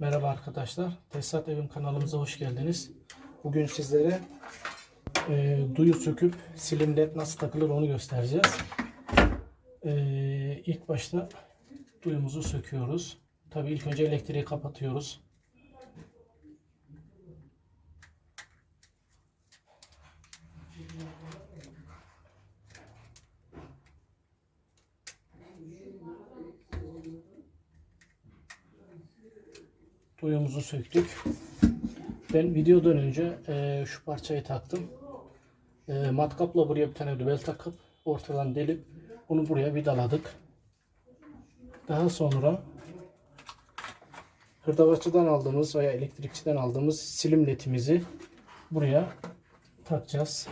Merhaba arkadaşlar. Tesisat Evim kanalımıza hoş geldiniz. Bugün sizlere e, duyu söküp silimde nasıl takılır onu göstereceğiz. E, ilk başta duyumuzu söküyoruz. Tabii ilk önce elektriği kapatıyoruz. Duyumuzu söktük. Ben videodan önce e, şu parçayı taktım. E, matkapla buraya bir tane dübel takıp ortadan delip bunu buraya vidaladık. Daha sonra hırdavatçıdan aldığımız veya elektrikçiden aldığımız silim ledimizi buraya takacağız.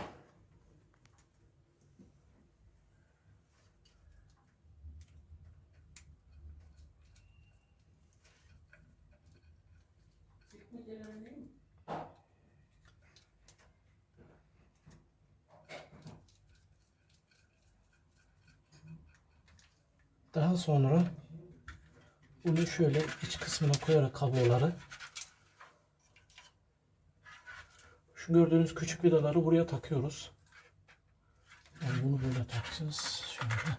Daha sonra bunu şöyle iç kısmına koyarak kabloları şu gördüğünüz küçük vidaları buraya takıyoruz. Yani bunu böyle takacağız. Şöyle.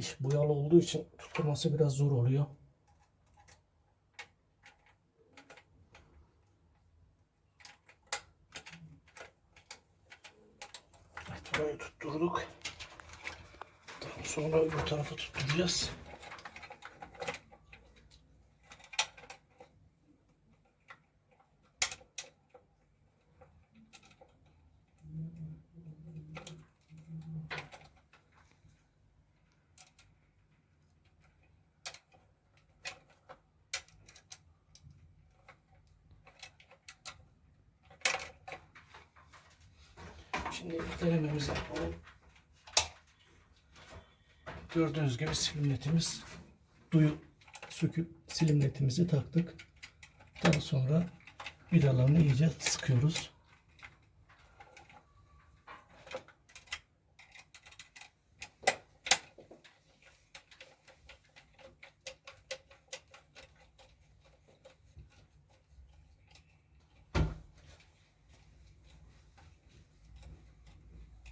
Diş boyalı olduğu için tutturması biraz zor oluyor. Burayı tutturduk. Daha sonra öbür tarafı tutturacağız. Şimdi denememizi yapalım. Gördüğünüz gibi silimletimiz duyu söküp silimletimizi taktık. Daha sonra vidalarını iyice sıkıyoruz.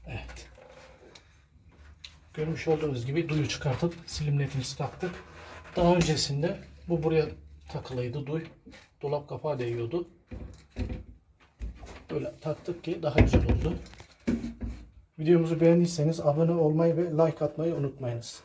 Evet. Görmüş olduğunuz gibi duyu çıkartıp silimletimizi taktık. Daha öncesinde bu buraya takılıydı duy. Dolap kapağı değiyordu. Böyle taktık ki daha güzel oldu. Videomuzu beğendiyseniz abone olmayı ve like atmayı unutmayınız.